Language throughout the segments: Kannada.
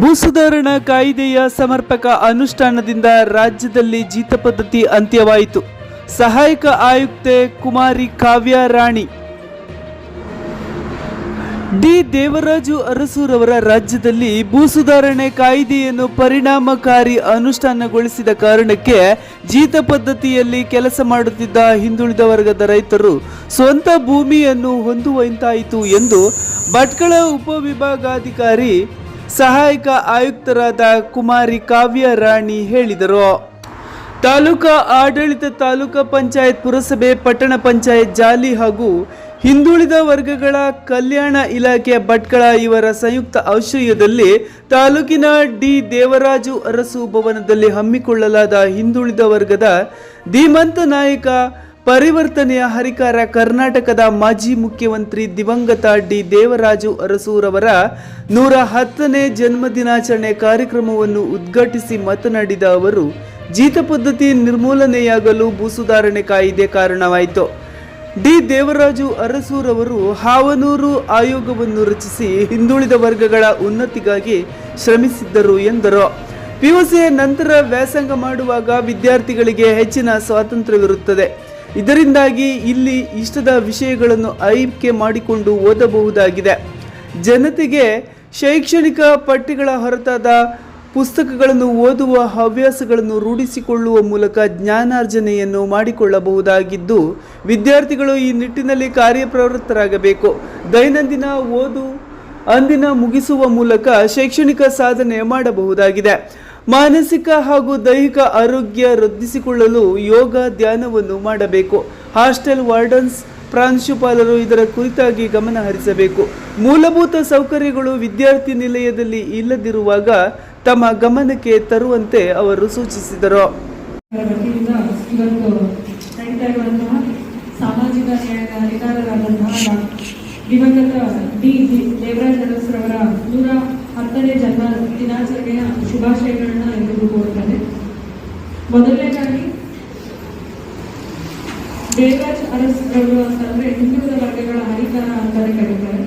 ಭೂ ಸುಧಾರಣಾ ಕಾಯ್ದೆಯ ಸಮರ್ಪಕ ಅನುಷ್ಠಾನದಿಂದ ರಾಜ್ಯದಲ್ಲಿ ಜೀತ ಪದ್ಧತಿ ಅಂತ್ಯವಾಯಿತು. ಸಹಾಯಕ ಆಯುಕ್ತೆ ಕುಮಾರಿ ಕಾವ್ಯ ರಾಣಿ. ಡಿ. ದೇವರಾಜು ಅರಸೂರವರ ರಾಜ್ಯದಲ್ಲಿ ಭೂ ಸುಧಾರಣೆ ಕಾಯ್ದೆಯನ್ನು ಪರಿಣಾಮಕಾರಿ ಅನುಷ್ಠಾನಗೊಳಿಸಿದ ಕಾರಣಕ್ಕೆ ಜೀತ ಪದ್ಧತಿಯಲ್ಲಿ ಕೆಲಸ ಮಾಡುತ್ತಿದ್ದ ಹಿಂದುಳಿದ ವರ್ಗದ ರೈತರು ಸ್ವಂತ ಭೂಮಿಯನ್ನು ಹೊಂದುವಂತಾಯಿತು ಎಂದು ಭಟ್ಕಳ ಉಪವಿಭಾಗಾಧಿಕಾರಿ ಸಹಾಯಕ ಆಯುಕ್ತರಾದ ಕುಮಾರಿ ಕಾವ್ಯ ರಾಣಿ ಹೇಳಿದರು. ತಾಲೂಕಾ ಆಡಳಿತ ತಾಲೂಕಾ ಪಂಚಾಯತ್ ಪುರಸಭೆ ಪಟ್ಟಣ ಪಂಚಾಯತ್ ಜಾಲಿ ಹಾಗೂ ಹಿಂದುಳಿದ ವರ್ಗಗಳ ಕಲ್ಯಾಣ ಇಲಾಖೆ ಭಟ್ಕಳ ಇವರ ಸಂಯುಕ್ತ ಆಶ್ರಯದಲ್ಲಿ ತಾಲೂಕಿನ ಡಿ ದೇವರಾಜು ಅರಸು ಭವನದಲ್ಲಿ ಹಮ್ಮಿಕೊಳ್ಳಲಾದ ಹಿಂದುಳಿದ ವರ್ಗದ ಧೀಮಂತ ನಾಯಕ ಪರಿವರ್ತನೆಯ ಹರಿಕಾರ ಕರ್ನಾಟಕದ ಮಾಜಿ ಮುಖ್ಯಮಂತ್ರಿ ದಿವಂಗತ ಡಿ ದೇವರಾಜು ಅರಸೂರವರ ನೂರ ಹತ್ತನೇ ಜನ್ಮದಿನಾಚರಣೆ ಕಾರ್ಯಕ್ರಮವನ್ನು ಉದ್ಘಾಟಿಸಿ ಮಾತನಾಡಿದ ಅವರು, ಜೀತ ಪದ್ಧತಿ ನಿರ್ಮೂಲನೆಯಾಗಲು ಭೂ ಸುಧಾರಣೆ ಕಾಯ್ದೆ ಕಾರಣವಾಯಿತು. ಡಿ ದೇವರಾಜು ಅರಸೂರವರು ಹಾವನೂರು ಆಯೋಗವನ್ನು ರಚಿಸಿ ಹಿಂದುಳಿದ ವರ್ಗಗಳ ಉನ್ನತಿಗಾಗಿ ಶ್ರಮಿಸಿದ್ದರು ಎಂದರು. ಪಿಯುಸಿಯ ನಂತರ ವ್ಯಾಸಂಗ ಮಾಡುವಾಗ ವಿದ್ಯಾರ್ಥಿಗಳಿಗೆ ಹೆಚ್ಚಿನ ಸ್ವಾತಂತ್ರ್ಯವಿರುತ್ತದೆ. ಇದರಿಂದಾಗಿ ಇಲ್ಲಿ ಇಷ್ಟದ ವಿಷಯಗಳನ್ನು ಆಯ್ಕೆ ಮಾಡಿಕೊಂಡು ಓದಬಹುದಾಗಿದೆ. ಜನತೆಗೆ ಶೈಕ್ಷಣಿಕ ಪಠ್ಯಗಳ ಹೊರತಾದ ಪುಸ್ತಕಗಳನ್ನು ಓದುವ ಹವ್ಯಾಸಗಳನ್ನು ರೂಢಿಸಿಕೊಳ್ಳುವ ಮೂಲಕ ಜ್ಞಾನಾರ್ಜನೆಯನ್ನು ಮಾಡಿಕೊಳ್ಳಬಹುದಾಗಿದ್ದು, ವಿದ್ಯಾರ್ಥಿಗಳು ಈ ನಿಟ್ಟಿನಲ್ಲಿ ಕಾರ್ಯಪ್ರವೃತ್ತರಾಗಬೇಕು. ದೈನಂದಿನ ಓದು ಅಂದಿನ ಮುಗಿಸುವ ಮೂಲಕ ಶೈಕ್ಷಣಿಕ ಸಾಧನೆ ಮಾಡಬಹುದಾಗಿದೆ. ಮಾನಸಿಕ ಹಾಗೂ ದೈಹಿಕ ಆರೋಗ್ಯ ವೃದ್ಧಿಸಿಕೊಳ್ಳಲು ಯೋಗ ಧ್ಯಾನವನ್ನು ಮಾಡಬೇಕು. ಹಾಸ್ಟೆಲ್ ವಾರ್ಡನ್ಸ್, ಪ್ರಾಂಶುಪಾಲರು ಇದರ ಕುರಿತಾಗಿ ಗಮನ ಹರಿಸಬೇಕು. ಮೂಲಭೂತ ಸೌಕರ್ಯಗಳು ವಿದ್ಯಾರ್ಥಿ ನಿಲಯದಲ್ಲಿ ಇಲ್ಲದಿರುವಾಗ ತಮ್ಮ ಗಮನಕ್ಕೆ ತರುವಂತೆ ಅವರು ಸೂಚಿಸಿದರು. ಸಾಮಾಜಿಕ ನ್ಯಾಯದ ಅಧಿಕಾರರಾದಂತಹ ದಿವಂಗತ ಡಿ. ದೇವರಾಜ ಅರಸರವರ ನೂರ ಹತ್ತನೇ ಜನ್ಮ ದಿನಾಚರಣೆಯ ಶುಭಾಶಯಗಳನ್ನ ಎಲ್ಲರೂ ಕೋರ್ತಾರೆ ಮೊದಲನೇದಾಗಿ, ದೇವರಾಜ್ ಅಂತ ಅಂತಂದ್ರೆ ಹಿಂದುಳಿದ ವರ್ಗಗಳ ಹರಿಕಾರ ಅಂತಾನೆ ಕರೀತಾರೆ.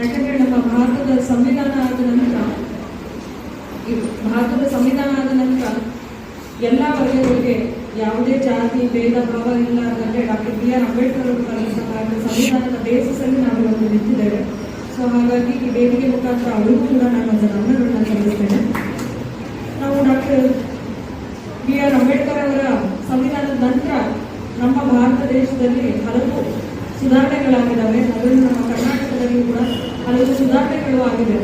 ಯಾಕಂದ್ರೆ ನಮ್ಮ ಭಾರತದ ಸಂವಿಧಾನ ಆದ ನಂತರ ಭಾರತದ ಸಂವಿಧಾನ ಆದ ನಂತರ ಎಲ್ಲ ವರ್ಗಗಳಿಗೆ ಯಾವುದೇ ಜಾತಿ, ಭೇದ, ಭಾವ ಇಲ್ಲ ಅಂತಂದ್ರೆ ಡಾಕ್ಟರ್ ಬಿ ಆರ್ ಅಂಬೇಡ್ಕರ್ ಅವರು ಸಂವಿಧಾನದ ಬೇಸಸ್ ಅಲ್ಲಿ ನಾವು ಇವತ್ತು ನಿಂತಿದ್ದೇವೆ. ಸೊ ಹಾಗಾಗಿ ಈ ವೇದಿಕೆ ಮುಖಾಂತರ ಅವರಿಗೂ ಕೂಡ ನಾನು ಒಂದು ಸಲ್ಲಿಸ್ತೇನೆ ನಾವು ಡಾಕ್ಟರ್ ಬಿ ಆರ್ ಅಂಬೇಡ್ಕರ್ ಅವರ ಸಂವಿಧಾನದ ನಂತರ ನಮ್ಮ ಭಾರತ ದೇಶದಲ್ಲಿ ಹಲವು ಸುಧಾರಣೆಗಳಾಗಿದ್ದಾವೆ. ಅದರಲ್ಲಿ ನಮ್ಮ ಕರ್ನಾಟಕದಲ್ಲಿ ಕೂಡ ಹಲವು ಸುಧಾರಣೆಗಳು ಆಗಿದೆ.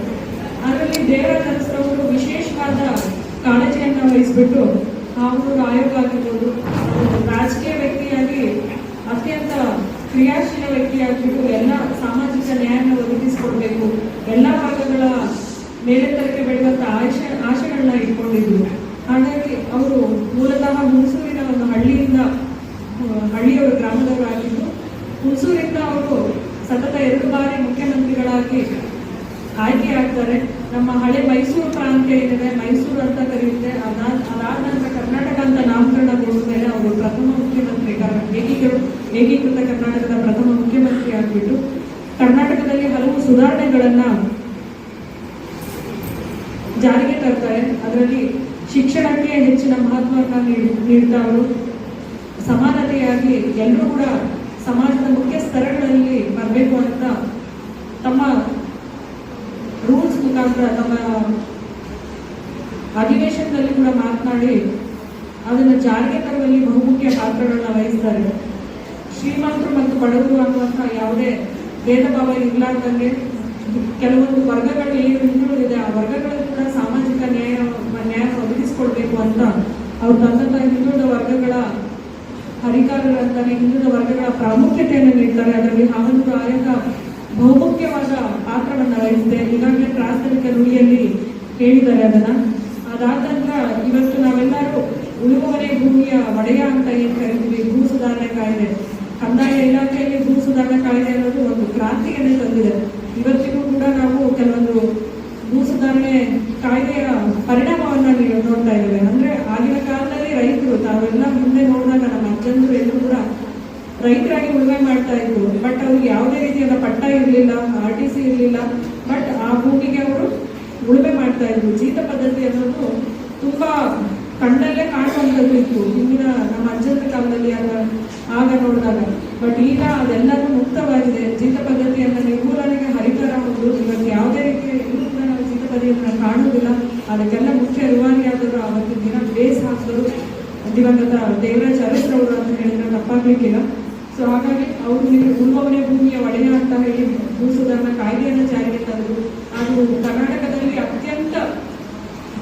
ಅದರಲ್ಲಿ ದೇವರ ವಿಶೇಷವಾದ ಕಾಳಜಿಯನ್ನು ವಹಿಸಿಬಿಟ್ಟು ಅವರು ಆಯೋಗ ಆಗಿರ್ಬೋದು ಕ್ರಿಯಾಶೀಲ ವ್ಯಕ್ತಿಯಾಗಿಬಿಟ್ಟು ಎಲ್ಲ ಸಾಮಾಜಿಕ ನ್ಯಾಯವನ್ನು ಒದಗಿಸಿಕೊಡ್ಬೇಕು ಎಲ್ಲ ವರ್ಗಗಳ ಮೇಲೆತ್ತರಕ್ಕೆ ಬೆಳೆಯುವಂತ ಆಶೆ ಆಶೆಗಳನ್ನ ಇಟ್ಕೊಂಡಿದ್ರು ಹಾಗಾಗಿ ಅವರು ಮೂಲತಃ ಹುಣಸೂರಿನ ಒಂದು ಹಳ್ಳಿಯಿಂದ ಹಳ್ಳಿಯವರ ಹಳ್ಳಿಯವರು ಗ್ರಾಮದವರು ಆಗಿದ್ದು ಹುಣಸೂರಿಂದ ಅವರು ಸತತ ಎರಡು ಬಾರಿ ಮುಖ್ಯಮಂತ್ರಿಗಳಾಗಿ ಆಯ್ಕೆ ಆಗ್ತಾರೆ. ನಮ್ಮ ಹಳೆ ಮೈಸೂರು ಪ್ರಾಂತ್ಯ ಏನಿದೆ, ಮೈಸೂರು ಅಂತ ಕರೆಯುತ್ತೆ ಅದಾದ ಅದಾದ ನಂತರ ಕರ್ನಾಟಕ ಅಂತ ನಾಮಕರಣಗೊಂಡ ಮೇಲೆ ಅವರು ಪ್ರಥಮ ಮುಖ್ಯಮಂತ್ರಿ ಕರ್- ಏಕೀಕೃತ ಕರ್ನಾಟಕದ ಪ್ರಥಮ ಮುಖ್ಯಮಂತ್ರಿ ಆಗಿಬಿಟ್ಟು ಕರ್ನಾಟಕದಲ್ಲಿ ಹಲವು ಸುಧಾರಣೆಗಳನ್ನ ಜಾರಿಗೆ ತರ್ತಾರೆ. ಅದರಲ್ಲಿ ಶಿಕ್ಷಣಕ್ಕೆ ಹೆಚ್ಚಿನ ಮಹತ್ವವನ್ನು ನೀಡ್- ನೀಡ್ತಾ ಅವರು. ಸಮಾನತೆಯಾಗಿ ಎಲ್ಲರೂ ಕೂಡ ಸಮಾಜದ ಮುಖ್ಯ ಸ್ತರಗಳಲ್ಲಿ ಬರಬೇಕು ಅಂತ ತಮ್ಮ ರೂಲ್ಸ್ ಮುಖಾಂತರ ತಮ್ಮ ಅಧಿವೇಶನದಲ್ಲಿ ಕೂಡ ಮಾತನಾಡಿ, ಅದನ್ನು ಜಾರಿಗೆ ತರುವಲ್ಲಿ ಬಹುಮುಖ್ಯ ಪಾತ್ರಗಳನ್ನ ವಹಿಸ್ತಾರೆ ಶ್ರೀಮಂತರು ಮತ್ತು ಬಡವರು ಅನ್ನುವಂಥ ಯಾವುದೇ ಭೇದ ಭಾವ ಇರಲಾರ್ದಂಗೆ ಕೆಲವೊಂದು ವರ್ಗಗಳು ಏನು ಇದೆ. ಆ ವರ್ಗಗಳಲ್ಲಿ ಕೂಡ ಸಾಮಾಜಿಕ ನ್ಯಾಯ ನ್ಯಾಯ ಒದಗಿಸಿಕೊಡ್ಬೇಕು ಅಂತ ಅವ್ರು ತಂದಂತಹ ಹಿಂದುಳಿದ ವರ್ಗಗಳ ಅಧಿಕಾರಗಳಂತಾನೆ ಹಿಂದುಳಿದ ವರ್ಗಗಳ ಪ್ರಾಮುಖ್ಯತೆಯನ್ನು ನೀಡ್ತಾರೆ. ಅದರಲ್ಲಿ ಹಾಗೂ ಆಯೋಗ ಬಹುಮುಖ್ಯವಾದ ಪಾತ್ರವನ್ನು ವಹಿಸಿದೆ ಈಗಾಗಲೇ ಪ್ರಾಥಮಿಕ ರೂಢಿಯಲ್ಲಿ ಹೇಳಿದ್ದಾರೆ ಅದನ್ನ. ಅದಾದ ಇವತ್ತು ನಾವೆಲ್ಲರೂ ಉಳುವರೆ ಭೂಮಿಯ ಒಡೆಯ ಅಂತ ಏನ್ ಕರಿತೀವಿ? ಭೂ ಸುಧಾರಣೆ ಕಾಯ್ದೆ. ಕಂದಾಯ ಇಲಾಖೆಯಲ್ಲಿ ಭೂ ಸುಧಾರಣಾ ಕಾಯ್ದೆ ಅನ್ನೋದು ಒಂದು ಕ್ರಾಂತಿಯನ್ನೇ ತಂದಿದೆ. ಇವತ್ತಿಗೂ ಕೂಡ ನಾವು ಕೆಲವೊಂದು ಭೂ ಸುಧಾರಣೆ ಕಾಯ್ದೆಯ ಪರಿಣಾಮವನ್ನು ನೀವು ನೋಡ್ತಾ ಇದ್ದೇವೆ. ಅಂದ್ರೆ ಆಗಿನ ಕಾಲದಲ್ಲಿ ರೈತರು ತಾವೆಲ್ಲ ಮುಂದೆ ನೋಡಿದಾಗ ನಮ್ಮ ಅಜ್ಜಂದ್ರು ಎಲ್ಲರೂ ಕೂಡ ರೈತರಾಗಿ ಉಳುಮೆ ಮಾಡ್ತಾ ಇದ್ರು. ಬಟ್ ಅವ್ರಿಗೆ ಯಾವುದೇ ರೀತಿಯಾದ ಪಟ್ಟ ಇರಲಿಲ್ಲ, ಆರ್ ಟಿ ಸಿ ಇರಲಿಲ್ಲ. ಬಟ್ ಆ ಭೂಮಿಗೆ ಅವರು ಉಳುಮೆ ಮಾಡ್ತಾ ಇದ್ರು. ಜೀತ ಪದ್ಧತಿ ಅನ್ನೋದು ತುಂಬಾ ಕಣ್ಣಲ್ಲೇ ಕಾಣುವಂಥದ್ದು ಇತ್ತು. ಹಿಂದಿನ ನಮ್ಮ ಅಜ್ಜಂದ್ರ ಕಾಲದಲ್ಲಿ ಆಗ ಆಗ ನೋಡಿದಾಗ. ಬಟ್ ಈಗ ಅದೆಲ್ಲನೂ ಮುಕ್ತವಾಗಿದೆ. ಜೀತ ಪದ್ಧತಿಯನ್ನು ನಿರ್ಮೂಲನೆಗೆ ಹರಿತರ ಒಂದು. ಇವತ್ತು ಯಾವುದೇ ರೀತಿಯ ಇನ್ನೂ ಕೂಡ ನಾವು ಜೀತ ಪದ್ಧತಿಯನ್ನು ಕಾಣುವುದಿಲ್ಲ. ಅದಕ್ಕೆಲ್ಲ ಮುಖ್ಯ ರೂವಾರಿಯಾದರು ಅವತ್ತು ದಿನ ಬೇಸ್ ಹಾಕಿದ್ರು ದಿವಂಗತ ದೇವರಾಜ್ ಅರಸ್ರವರು ಅಂತ ಹೇಳಿದ್ರೆ ತಪ್ಪಾಗ್ಲಿಕ್ಕಿಲ್ಲ. ಸೊ ಹಾಗಾಗಿ ಅವರು ಉಳುವವನೇ ಭೂಮಿಯ ಒಡೆಯ ಅಂತ ಹೇಳಿ ಭೂ ಸುಧಾರಣಾ ಕಾಯ್ದೆಯನ್ನು ಜಾರಿಗೆ ತಂದರು ಅದು ಕರ್ನಾಟಕದಲ್ಲಿ ಅತ್ಯಂತ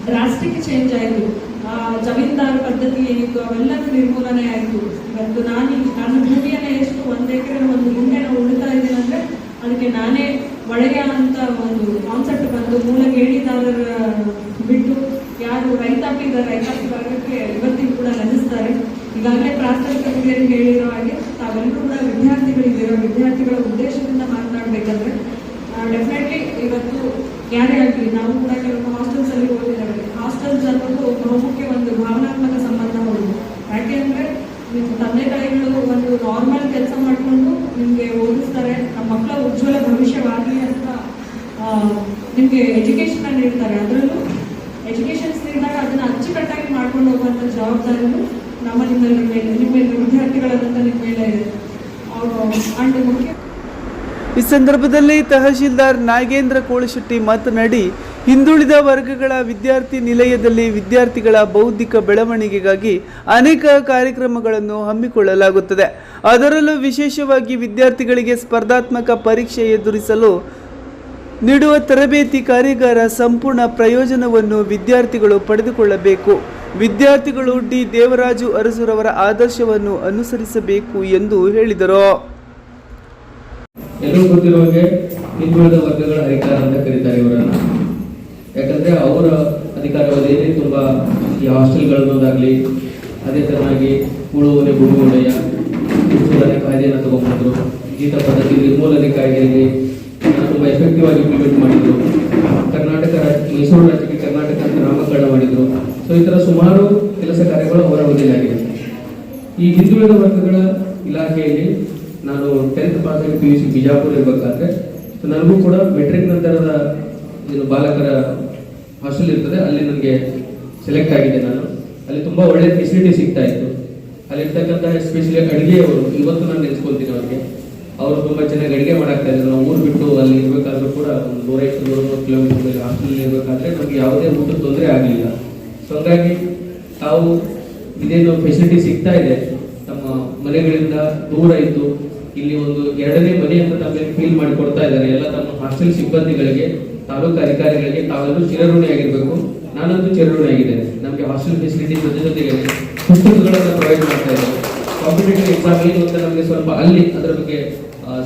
ಡ್ರಾಸ್ಟಿಕ್ ಚೇಂಜ್ ಆಯಿತು. ಆ ಜಮೀನ್ದಾರ ಪದ್ಧತಿ ಏನಿತ್ತು ಅವೆಲ್ಲ ನಿರ್ಮೂಲನೆ ಆಯಿತು. ಇವತ್ತು ನಾನು ನನ್ನ ಭೂಮಿಯನ್ನ ಎಷ್ಟು ಒಂದು ಎಕರೆ ಒಂದು ಗುಂಡೆ ನಾವು ಉಳಿತಾ ಇದ್ದೇನೆ ಅಂದರೆ ಅದಕ್ಕೆ ನಾನೇ ಒಳಗೆ ಅಂತ ಒಂದು ಕಾನ್ಸೆಪ್ಟ್ ಬಂದು ಮೂಲ ಗೇಣಿದಾರರ ಬಿಟ್ಟು ಯಾರು ರೈತಾಪಿ ಇದ್ದಾರೆ ರೈತಾಪಿ ವರ್ಗಕ್ಕೆ ಇವತ್ತಿಗೂ ಕೂಡ ನೆನೆಸ್ತಾರೆ ಈಗಾಗಲೇ ಪ್ರಾಥಮಿಕ ಹಿರಿಯರು ಹೇಳಿರೋ ಹಾಗೆ ತಾವೆಲ್ಲರೂ ಕೂಡ ವಿದ್ಯಾರ್ಥಿಗಳಿದ್ದೀರೋ? ವಿದ್ಯಾರ್ಥಿಗಳ ಉದ್ದೇಶದಿಂದ ಮಾತನಾಡಬೇಕಂದ್ರೆ ಡೆಫಿನೆಟ್ಲಿ ಇವತ್ತು ಯಾರೇ ಆಗಲಿ ನಾವು ಕೂಡ ಕೆಲವು ಹಾಸ್ಟೆಲ್ಸ್ ಅಲ್ಲಿ ಓದಿದ್ದೇವೆ ಹಾಸ್ಟೆಲ್ಸ್ ಅನ್ನೋದು ಬಹುಮುಖ್ಯ ಒಂದು ಭಾವನಾತ್ಮಕ ಸಂಬಂಧ ಹೌದು ಯಾಕೆ ಅಂದ್ರೆ ನಿಮ್ಮ ತಂದೆ ತಾಯಿಗಳು ಒಂದು ನಾರ್ಮಲ್ ಕೆಲಸ ಮಾಡಿಕೊಂಡು ನಿಮಗೆ ಓದಿಸ್ತಾರೆ ನಮ್ಮ ಮಕ್ಕಳ ಉಜ್ವಲ ಭವಿಷ್ಯವಾಗಲಿ ಅಂತ ಆ, ನಿಮ್ಗೆ ಎಜುಕೇಶನ್ ನೀಡ್ತಾರೆ ಅದರಲ್ಲೂ ಎಜುಕೇಶನ್ಸ್ ನೀಡಿದಾಗ ಅದನ್ನ ಅಚ್ಚುಕಟ್ಟಾಗಿ ಮಾಡ್ಕೊಂಡು ಹೋಗುವಂಥ ಜವಾಬ್ದಾರಿನೂ ನಮ್ಮ ಈ ಸಂದರ್ಭದಲ್ಲಿ ತಹಶೀಲ್ದಾರ್ ನಾಗೇಂದ್ರ ಕೋಳಶೆಟ್ಟಿ ಮಾತನಾಡಿ, ಹಿಂದುಳಿದ ವರ್ಗಗಳ ವಿದ್ಯಾರ್ಥಿ ನಿಲಯದಲ್ಲಿ ವಿದ್ಯಾರ್ಥಿಗಳ ಬೌದ್ಧಿಕ ಬೆಳವಣಿಗೆಗಾಗಿ ಅನೇಕ ಕಾರ್ಯಕ್ರಮಗಳನ್ನು ಹಮ್ಮಿಕೊಳ್ಳಲಾಗುತ್ತದೆ. ಅದರಲ್ಲೂ ವಿಶೇಷವಾಗಿ ವಿದ್ಯಾರ್ಥಿಗಳಿಗೆ ಸ್ಪರ್ಧಾತ್ಮಕ ಪರೀಕ್ಷೆ ಎದುರಿಸಲು ನೀಡುವ ತರಬೇತಿ ಕಾರ್ಯಾಗಾರ ಸಂಪೂರ್ಣ ಪ್ರಯೋಜನವನ್ನು ವಿದ್ಯಾರ್ಥಿಗಳು ಪಡೆದುಕೊಳ್ಳಬೇಕು. ವಿದ್ಯಾರ್ಥಿಗಳು ಡಿ. ದೇವರಾಜು ಅರಸುರವರ ಆದರ್ಶವನ್ನು ಅನುಸರಿಸಬೇಕು ಎಂದು ಹೇಳಿದರು. ಎಲ್ಲರೂ ಗೊತ್ತಿರೋ ಹಾಗೆ ಹಿಂದುಳಿದ ವರ್ಗಗಳ ಅಧಿಕಾರ ಅಂತ ಕರೀತಾರೆ ಇವರನ್ನ. ಯಾಕಂದ್ರೆ ಅವರ ಅಧಿಕಾರಾವಧಿಯಲ್ಲಿ ತುಂಬಾ ಈ ಹಾಸ್ಟೆಲ್ಗಳನ್ನೋದಾಗ್ಲಿ, ಅದೇ ತರನಾಗಿ ಉಳುವನೆ ಗುಡುಗುಡೆಯ ಸುಧಾರಣೆ ಕಾಯ್ದೆಯನ್ನು ತಗೊಂಡ್ಬಂದ್ರು ಗೀತ ಪದ್ಧತಿ ನಿರ್ಮೂಲನೆ ಕಾಯ್ದೆಯಲ್ಲಿ ತುಂಬಾ ಎಫೆಕ್ಟಿವ್ ಆಗಿ ಇಂಪ್ಲಿಮೆಂಟ್ ಮಾಡಿದ್ರು. ಕರ್ನಾಟಕ ಮೈಸೂರು ರಾಜ್ಯಕ್ಕೆ ಕರ್ನಾಟಕ ಅಂತ ನಾಮಕರಣ ಮಾಡಿದ್ರು. ಸೊ ಈ ತರ ಸುಮಾರು ಕೆಲಸ ಕಾರ್ಯಗಳು ಅವರ ಅವಧಿಯಾಗಿದೆ ಈ ಹಿಂದುಳಿದ ವರ್ಗಗಳ ಇಲಾಖೆಯಲ್ಲಿ ನಾನು ಟೆಂತ್ ಪಾಸ್ ಆಗಿ ಪಿ ಯು ಸಿ ಬಿಜಾಪುರ ಇರಬೇಕಾದ್ರೆ ನನಗೂ ಕೂಡ ಮೆಟ್ರಿಕ್ ನಂತರದ ಏನು ಬಾಲಕರ ಹಾಸ್ಟೆಲ್ ಇರ್ತದೆ, ಅಲ್ಲಿ ನನಗೆ ಸೆಲೆಕ್ಟ್ ಆಗಿದೆ ನಾನು. ಅಲ್ಲಿ ತುಂಬ ಒಳ್ಳೆ ಫೆಸಿಲಿಟಿ ಸಿಗ್ತಾ ಇತ್ತು. ಅಲ್ಲಿರ್ತಕ್ಕಂಥ ಎಸ್ಪೆಷಲಿ ಅಡುಗೆಯವರು, ಇವತ್ತು ನಾನು ನೆನೆಸ್ಕೊಳ್ತೀನಿ ಅವ್ರಿಗೆ. ಅವರು ತುಂಬಾ ಚೆನ್ನಾಗಿ ಅಡುಗೆ ಮಾಡಾಕ್ತಾ ಇದ್ರು. ನಾವು ಊರು ಬಿಟ್ಟು ಅಲ್ಲಿ ಇರಬೇಕಾದ್ರೂ ಕೂಡ ಒಂದು ನೂರೈವತ್ತು ನೂರ ಮೂವತ್ತು ಕಿಲೋಮೀಟರ್ ಹಾಸ್ಟೆಲ್ ಇರಬೇಕಾದ್ರೆ ನಮಗೆ ಯಾವುದೇ ಊಟದ ತೊಂದರೆ ಆಗಲಿಲ್ಲ. ಸೊ ಹಂಗಾಗಿ ತಾವು ಇದೇನು ಫೆಸಿಲಿಟಿ ಸಿಗ್ತಾ ಇದೆ. ನಮ್ಮ ಮನೆಗಳಿಂದ ದೂರ ಇದ್ದು ಇಲ್ಲಿ ಒಂದು ಎರಡನೇ ಮನೆ ಅಂತ ತಮಗೆ ಫೀಲ್ ಮಾಡಿ ಕೊಡ್ತಾ ಇದ್ದಾರೆ. ಎಲ್ಲ ತಮ್ಮ ಹಾಸ್ಟೆಲ್ ಸಿಬ್ಬಂದಿಗಳಿಗೆ, ತಾಲೂಕು ಅಧಿಕಾರಿಗಳಿಗೆ ತಾವೆಲ್ಲರೂ ಚಿರಋಣಿಯಾಗಿರಬೇಕು. ನಾನಂತೂ ಚಿರಋಣಿಯಾಗಿದ್ದೇನೆ. ನಮಗೆ ಹಾಸ್ಟೆಲ್ ಫೆಸಿಲಿಟಿ ಜೊತೆ ಜೊತೆಗೆ ಪುಸ್ತಕಗಳನ್ನು ಪ್ರೊವೈಡ್ ಮಾಡ್ತಾ ಇದ್ದಾರೆ. ಕಾಂಪಿಟೇಟಿವ್ ಎಕ್ಸಾಮ್ ಏನು ಅಂತ ನಮಗೆ ಸ್ವಲ್ಪ ಅಲ್ಲಿ ಅದರ ಬಗ್ಗೆ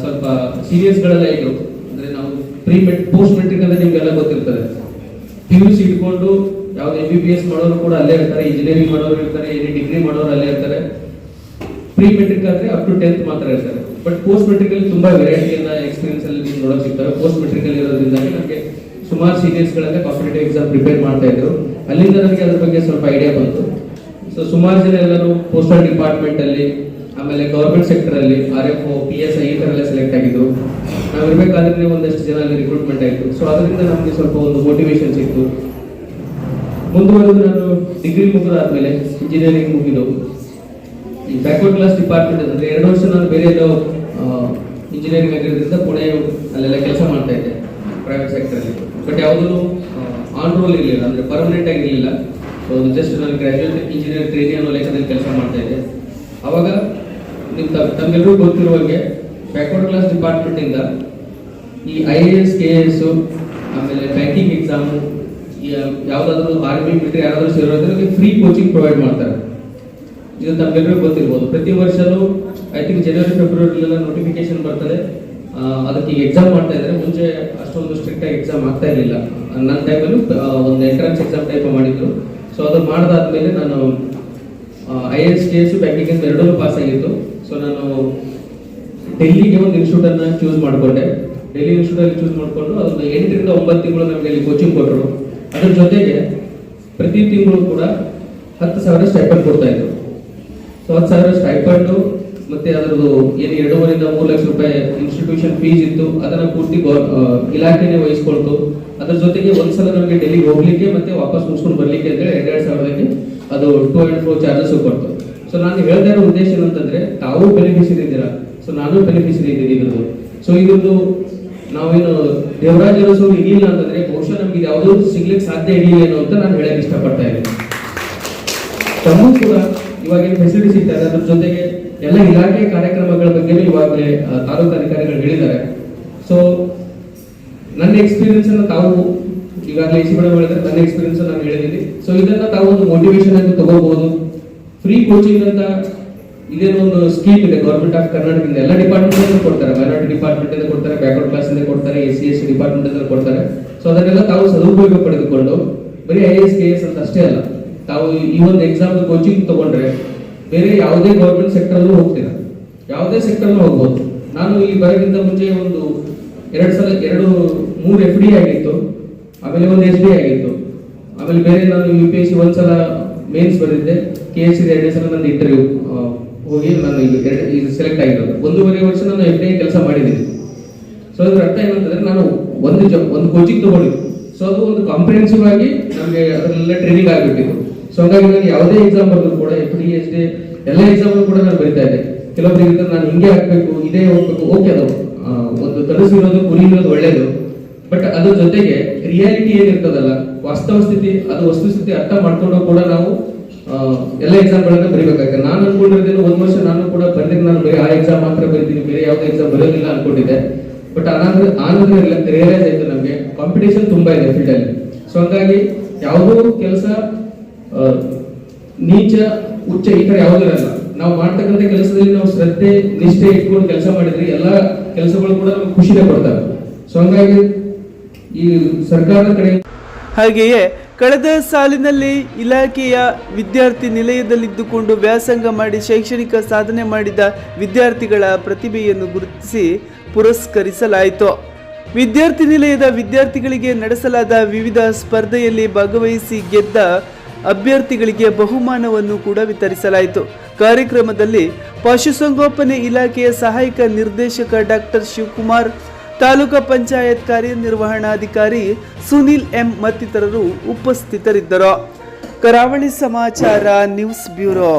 ಸ್ವಲ್ಪ ಸೀರಿಯಸ್ ಗಳೆಲ್ಲ ಇದ್ರು ಅಂದ್ರೆ ನಾವು ಪ್ರೀ ಮೆಟ್ ಪೋಸ್ಟ್ ಮೆಟ್ರಿಕ್ ಅಲ್ಲಿ ನಿಮ್ಗೆಲ್ಲ ಗೊತ್ತಿರ್ತದೆ. ಪಿ ಯು ಸಿ ಇಟ್ಕೊಂಡು ಯಾವ್ದು ಎಂ ಬಿ ಬಿ ಎಸ್ ಮಾಡೋರು ಕೂಡ ಅಲ್ಲೇ ಇರ್ತಾರೆ ಇಂಜಿನಿಯರಿಂಗ್ ಮಾಡೋರು ಇರ್ತಾರೆ ಎನಿ ಡಿಗ್ರಿ ಮಾಡೋರು ಅಲ್ಲೇ ಇರ್ತಾರೆ. ಪ್ರೀ ಮೆಟ್ರಿಕ್ ಆದ್ರೆ ಅಪ್ ಟು ಟೆಂತ್ ಮಾತ್ರ ಇರ್ತಾರೆ. ಬಟ್ ಪೋಸ್ಟ್ ಮೆಟ್ರಿಕ್ ಅಲ್ಲಿ ತುಂಬಾ ವೆರೈಟಿಯನ್ನ ಎಕ್ಸ್ಪೀರಿಯನ್ಸ್ ಅಲ್ಲಿ ನೀವು ನೋಡಕ್ ಸಿಗ್ತಾರೆ. ಪೋಸ್ಟ್ ಮೆಟ್ರಿಕ್ ಅಲ್ಲಿ ಇರೋದ್ರಿಂದ ನಮಗೆ ಸುಮಾರು ಸೀನಿಯರ್ಸ್ ಗಳನ್ನ ಕಾಂಪಿಟೇಟಿವ್ ಎಕ್ಸಾಮ್ ಪ್ರಿಪೇರ್ ಮಾಡ್ತಾ ಇದ್ರು. ಅಲ್ಲಿಂದ ನನಗೆ ಅದ್ರ ಬಗ್ಗೆ ಸ್ವಲ್ಪ ಐಡಿಯಾ ಬಂತು. ಸೊ ಸುಮಾರು ಜನ ಎಲ್ಲರೂ ಪೋಸ್ಟಲ್ ಡಿಪಾರ್ಟ್ಮೆಂಟ್ ಅಲ್ಲಿ ಆಮೇಲೆ ಗೌರ್ಮೆಂಟ್ ಸೆಕ್ಟರ್ ಅಲ್ಲಿ R F P S I ಈ ಥರ ಎಲ್ಲ ಸೆಲೆಕ್ಟ್ ಆಗಿದ್ರು. ನಾವು ಇರಬೇಕಾದ್ರೆ ಒಂದಷ್ಟು ಜನ ಅಲ್ಲಿ ರಿಕ್ರೂಟ್ಮೆಂಟ್ ಆಯಿತು. ಸೊ ಅದರಿಂದ ನಮಗೆ ಸ್ವಲ್ಪ ಒಂದು ಮೋಟಿವೇಶನ್ ಸಿಕ್ತು. ಮುಂದುವರೆದು ನಾನು ಡಿಗ್ರಿ ಮುಗಿದಾದ್ಮೇಲೆ ಇಂಜಿನಿಯರಿಂಗ್ ಮುಗಿದು, ಈ ಬ್ಯಾಕ್ವರ್ಡ್ ಕ್ಲಾಸ್ ಡಿಪಾರ್ಟ್ಮೆಂಟ್ ಅಂದ್ರೆ ಎರಡು ವರ್ಷ ನಾನು ಬೇರೆ ಎಲ್ಲೋ ಇಂಜಿನಿಯರಿಂಗ್ ಆಗಿರೋದ್ರಿಂದ ಪುಣೆ ಅಲ್ಲೆಲ್ಲ ಕೆಲಸ ಮಾಡ್ತಾ ಇದ್ದೆ ಪ್ರೈವೇಟ್ ಸೆಕ್ಟರ್ ಅಲ್ಲಿ. ಬಟ್ ಯಾವುದೂ ಆನ್ ರೋಲ್ ಇರಲಿಲ್ಲ, ಅಂದ್ರೆ ಪರ್ಮನೆಂಟ್ ಆಗಿರಲಿಲ್ಲ. ಸೊ ಜಸ್ಟ್ ನಾನು ಗ್ರಾಜುಯೇಟ್ ಇಂಜಿನಿಯರ್ ಟ್ರೈನಿ ಅನ್ನೋ ಲೆಕ್ಕದಲ್ಲಿ ಕೆಲಸ ಮಾಡ್ತಾ ನಿಮ್ ಗೊತ್ತಿರುವ ಹಾಗೆ ಬ್ಯಾಕ್ವರ್ಡ್ ಕ್ಲಾಸ್ ಡಿಪಾರ್ಟ್ಮೆಂಟ್ ಇಂದ ಈ I A S K S ಆಮೇಲೆ ಬ್ಯಾಂಕಿಂಗ್ ಎಕ್ಸಾಮ್ ಯಾವ್ದಾದ್ರು ಆರ್ಮಿ ಮಿಲಿಟರಿ ಯಾರಾದ್ರೂ ಸೇರೋದ್ರೆ ಫ್ರೀ ಕೋಚಿಂಗ್ ಪ್ರೊವೈಡ್ ಮಾಡ್ತಾರೆ. ಇದು ತಮ್ಮೆಲ್ಲರೂ ಗೊತ್ತಿರ್ಬೋದು. ಪ್ರತಿ ವರ್ಷನೂ ಐ ಥಿಂಕ್ ಜನವರಿ ಫೆಬ್ರವರಿಲೆಲ್ಲ ನೋಟಿಫಿಕೇಶನ್ ಬರ್ತದೆ. ಅದಕ್ಕೆ ಎಕ್ಸಾಮ್ ಮಾಡ್ತಾ ಇದ್ದಾರೆ. ಮುಂಚೆ ಅಷ್ಟೊಂದು ಸ್ಟ್ರಿಕ್ಟ್ ಆಗಿ ಎಕ್ಸಾಮ್ ಆಗ್ತಾ ಇರಲಿಲ್ಲ. ನನ್ನ ಟೈಮಲ್ಲೂ ಒಂದು ಎಂಟ್ರೆನ್ಸ್ ಎಕ್ಸಾಮ್ ಟೈಪ್ ಮಾಡಿದ್ರು. ಸೊ ಅದು ಮಾಡಿದಾದ್ಮೇಲೆ ನಾನು I S K S banking ಎರಡೂ ಪಾಸ್ ಆಗಿತ್ತು. ಸೊ ನಾನು ಡೆಲ್ಲಿಗೆ ಒಂದು ಇನ್ಸ್ಟಿಟ್ಯೂಟ್ ಅನ್ನ ಚೂಸ್ ಮಾಡಿಕೊಂಡೆ. ಡೆಲ್ಲಿ ಇನ್ಸ್ಟಿಟ್ಯೂಟ್ ಅಲ್ಲಿ ಚೂಸ್ ಮಾಡಿಕೊಂಡು ಅದೊಂದು ಎಂಟರಿಂದ ಒಂಬತ್ತು ತಿಂಗಳು ನಮಗೆ ಅಲ್ಲಿ ಕೋಚಿಂಗ್ ಕೊಟ್ಟರು ಅದ್ರ ಜೊತೆಗೆ ಪ್ರತಿ ತಿಂಗಳು ಕೂಡ ಹತ್ತು ಸಾವಿರ ಸ್ಟೈಪಂಡ್ ಕೊಡ್ತಾ ಇದ್ರು. ಸೊ ಹತ್ತು ಸಾವಿರ ಸ್ಟೈಪಂಡು ಮತ್ತೆ ಅದರದ್ದು ಏನು ಎರಡೂವರೆಯಿಂದ ಮೂರು ಲಕ್ಷ ರೂಪಾಯಿ ಇನ್ಸ್ಟಿಟ್ಯೂಷನ್ ಫೀಸ್ ಇತ್ತು. ಅದನ್ನ ಪೂರ್ತಿ ಇಲಾಖೆನೇ ವಹಿಸ್ಕೊಳ್ತು. ಅದ್ರ ಜೊತೆಗೆ ಒಂದ್ಸಲ ನಮಗೆ ಡೆಲ್ಲಿಗೆ ಹೋಗ್ಲಿಕ್ಕೆ ಮತ್ತೆ ವಾಪಸ್ ಮುಗಿಸ್ಕೊಂಡು ಬರ್ಲಿಕ್ಕೆ ಅಂತೇಳಿ ಎರಡೆರಡು ಸಾವಿರದಲ್ಲಿ ಅದು ಟೂ ಅಂಡ್ ಫೋರ್ ಚಾರ್ಜಸ್ ಕೊಡ್ತು. ಸೊ ನಾನು ಹೇಳ್ತಾ ಇರೋ ಉದ್ದೇಶ ಏನಂತಂದ್ರೆ, ತಾವು ಬೆನಿಫಿಷರಿ ಇದ್ದೀರಾ ಸೊ ನಾನು ಬೆನಿಫಿಷರಿ ಇದ್ದೀನಿ ಇದ್ರದ್ದು. ಸೊ ಇದೊಂದು ನಾವೇನು ದೇವರಾಜ ಅರಸು ಇರಲಿಲ್ಲ ಅಂತಂದ್ರೆ, ಬಹುಶಃ ನಮ್ಗೆ ಇದು ಯಾವುದೂ ಸಿಗ್ಲಿಕ್ಕೆ ಸಾಧ್ಯ ಏನೋ ಅಂತ ನಾನು ಹೇಳಕ್ ಇಷ್ಟಪಡ್ತಾ ಇದ್ದೀನಿ. ತಮಗೂ ಕೂಡ ಇವಾಗ ಏನು ಫೆಸಿಲಿಟಿ ಸಿಗ್ತಾರೆ, ಅದ್ರ ಜೊತೆಗೆ ಎಲ್ಲ ಇಲಾಖೆ ಕಾರ್ಯಕ್ರಮಗಳ ಬಗ್ಗೆ ಇವಾಗಲೇ ತಾಲೂಕು ಅಧಿಕಾರಿಗಳು ಹೇಳಿದ್ದಾರೆ. ಸೊ ನನ್ನ ಎಕ್ಸ್ಪೀರಿಯನ್ಸ್ ಅನ್ನು ತಾವು ಈಗಾಗಲೇ ಇಸಿ ಮೇಡಮ್ ಹೇಳಿದ್ರೆ ನನ್ನ ಎಕ್ಸ್ಪೀರಿಯನ್ಸ್ ನಾನು ಹೇಳಿದ್ದೀನಿ. ಸೊ ಇದನ್ನ ತಾವು ಒಂದು ಮೋಟಿವೇಶನ್ ಆಗಿ ತಗೋಬಹುದು. ಫ್ರೀ ಕೋಚಿಂಗ್ ಅಂತ ಇದೇನೋ ಒಂದು ಸ್ಕೀಮ್ ಇದೆ ಗೌರ್ಮೆಂಟ್ ಆಫ್ ಕರ್ನಾಟಕದಿಂದ ಎಲ್ಲ ಡಿಪಾರ್ಟ್ಮೆಂಟ್ ಕೊಡ್ತಾರೆ ಮೈನಾರಿಟಿ ಡಿಪಾರ್ಟ್ಮೆಂಟ್ ಇಂದ ಕೊಡ್ತಾರೆ ಬ್ಯಾಕ್ವರ್ಡ್ ಕ್ಲಾಸ್ ಇಂದ ಕೊಡ್ತಾರೆ ಎಸ್ ಸಿ ಎಸ್ ಡಿಪಾರ್ಟ್ಮೆಂಟ್ ಇಂದ ಕೊಡ್ತಾರೆ. ಸೊ ಅದನ್ನೆಲ್ಲ ತಾವು ಸದುಪಯೋಗ ಪಡೆದುಕೊಂಡು, ಬರೀ ಐ ಎಸ್ ಕೆ ಎಸ್ ಅಂತ ಅಷ್ಟೇ ಅಲ್ಲ, ತಾವು ಈ ಒಂದು ಎಕ್ಸಾಮ್ ಕೋಚಿಂಗ್ ತಗೊಂಡ್ರೆ, ಬೇರೆ ಯಾವುದೇ ಗೌರ್ಮೆಂಟ್ ಸೆಕ್ಟರ್ ಹೋಗ್ತೀರಾ? ಯಾವುದೇ ಸೆಕ್ಟರ್ ಹೋಗ್ಬೋದು. ನಾನು ಇಲ್ಲಿ ಬರೋಕ್ಕಿಂತ ಮುಂಚೆ ಒಂದು ಎರಡು ಸಲ, ಎರಡು, ಮೂರು ಎಫ್ ಡಿ ಆಗಿತ್ತು, ಆಮೇಲೆ ಒಂದು ಎಸ್ ಡಿ ಆಗಿತ್ತು. ಆಮೇಲೆ ಬೇರೆ ನಾನು ಯು ಪಿ ಎಸ್ ಸಿ ಒಂದ್ಸಲ ಮೇನ್ಸ್ ಬಂದಿದ್ದೆ. ಕೆ ಎಸ್ ಸಿ ಎರಡನೇ ಸಲ ನನ್ನ ಇಂಟರ್ವ್ಯೂ ಹೋಗಿ ನಾನು ಇದು ಈಗ ಸೆಲೆಕ್ಟ್ ಆಗಿರೋದು. ಒಂದೂವರೆ ವರ್ಷ ನಾನು ಎಫ್ ಡಿ ಕೆಲಸ ಮಾಡಿದ್ದೀನಿ. ಸೊ ಅದ್ರ ಅರ್ಥ ಏನಂತಂದ್ರೆ ನಾನು ಒಂದು ಜ ಒಂದು ಕೋಚಿಂಗ್ ತಗೊಂಡಿದ್ದು. ಸೊ ಅದು ಒಂದು ಕಾಂಪ್ರಿಹೆನ್ಸಿವ್ ಆಗಿ ನಮಗೆ ಅದರಲ್ಲೆಲ್ಲ ಟ್ರೈನಿಂಗ್ ಆಗಿಬಿಟ್ಟಿತ್ತು. ಸೊ ಹಾಗಾಗಿ ನಾನು ಯಾವುದೇ ಎಕ್ಸಾಮ್ ಬರೆದ್ರು ಕೂಡ ಎಫ್ ಡಿ ಎಸ್ ಡಿ ಎಲ್ಲ ಎಕ್ಸಾಮ್ ಕೂಡ ನಾನು ಬರಿತಾ ಇದ್ದೆ. ಕೆಲವೊಬ್ಬರಿಗೆ ನಾನು ಹಿಂಗೆ ಹಾಕಬೇಕು, ಇದೇ ಹೋಗ್ಬೇಕು ಓಕೆ ಅದು. ಒಂದು ತರಿಸಿರೋದು ಕುರಿ ಇರೋದು ಒಳ್ಳೇದು. ಬಟ್ ಅದ್ರ ಜೊತೆಗೆ ರಿಯಾಲಿಟಿ ಏನಿರ್ತದಲ್ಲ, ವಾಸ್ತವ ಸ್ಥಿತಿ, ಅದು ವಸ್ತು ಸ್ಥಿತಿ ಅರ್ಥ ಮಾಡ್ಕೊಂಡು ಕೂಡ ನಾವು ಎಲ್ಲ ಎಲ್ಲ ಎಕ್ಸಾಮ್ಗಳನ್ನ ಬರೀಬೇಕಾಗ್ತದೆ ನಾನು ಅನ್ಕೊಂಡಿದ್ದೇನೆ ಒಂದ್ ವರ್ಷ ನಾನು ಕೂಡ ಬಂದಿದ್ದು ನಾನು ಬರೀ ಆ ಎಕ್ಸಾಮ್ ಮಾತ್ರ ಬರೀತೀನಿ, ಬೇರೆ ಯಾವುದೇ ಎಕ್ಸಾಮ್ ಬರೋದಿಲ್ಲ ಅನ್ಕೊಂಡಿದ್ದೆ. ಬಟ್ ಅನಾದ್ರೆ ಆನಂತರ ರಿಯಲೈಸ್ ಆಯ್ತು ನಮಗೆ. ಕಾಂಪಿಟೇಷನ್ ತುಂಬಾ ಇದೆ ಫೀಲ್ಡ್ ಅಲ್ಲಿ. ಸೊ ಹಂಗಾಗಿ ಯಾವುದೋ ಕೆಲಸ ನೀಚ ಉಚ್ಚ ಈ ತರ ಯಾವುದೂ ಇರಲ್ಲ. ನಾವು ಮಾಡ್ತಕ್ಕಂಥ ಕೆಲಸದಲ್ಲಿ ನಾವು ಶ್ರದ್ಧೆ, ನಿಷ್ಠೆ ಇಟ್ಕೊಂಡು ಕೆಲಸ ಮಾಡಿದ್ರೆ ಎಲ್ಲ ಕೆಲಸಗಳು ಕೂಡ ನಮ್ಗೆ ಖುಷಿನೇ ಕೊಡ್ತಾರೆ. ಸೊ ಹಂಗಾಗಿ ಈ ಸರ್ಕಾರದ ಹಾಗೆಯೇ ಕಳೆದ ಸಾಲಿನಲ್ಲಿ ಇಲಾಖೆಯ ವಿದ್ಯಾರ್ಥಿ ನಿಲಯದಲ್ಲಿದ್ದುಕೊಂಡು ವ್ಯಾಸಂಗ ಮಾಡಿ ಶೈಕ್ಷಣಿಕ ಸಾಧನೆ ಮಾಡಿದ ವಿದ್ಯಾರ್ಥಿಗಳ ಪ್ರತಿಭೆಯನ್ನು ಗುರುತಿಸಿ ಪುರಸ್ಕರಿಸಲಾಯಿತು. ವಿದ್ಯಾರ್ಥಿ ನಿಲಯದ ವಿದ್ಯಾರ್ಥಿಗಳಿಗೆ ನಡೆಸಲಾದ ವಿವಿಧ ಸ್ಪರ್ಧೆಯಲ್ಲಿ ಭಾಗವಹಿಸಿ ಗೆದ್ದ ಅಭ್ಯರ್ಥಿಗಳಿಗೆ ಬಹುಮಾನವನ್ನು ಕೂಡ ವಿತರಿಸಲಾಯಿತು. ಕಾರ್ಯಕ್ರಮದಲ್ಲಿ ಪಶುಸಂಗೋಪನೆ ಇಲಾಖೆಯ ಸಹಾಯಕ ನಿರ್ದೇಶಕ ಡಾಕ್ಟರ್ ಶಿವಕುಮಾರ್ ತಾಲೂಕು ಪಂಚಾಯತ್ ಕಾರ್ಯನಿರ್ವಹಣಾಧಿಕಾರಿ ಸುನಿಲ್ ಎಂ ಮತ್ತಿತರರು ಉಪಸ್ಥಿತರಿದ್ದರು. ಕರಾವಳಿ ಸಮಾಚಾರ ನ್ಯೂಸ್ ಬ್ಯೂರೋ.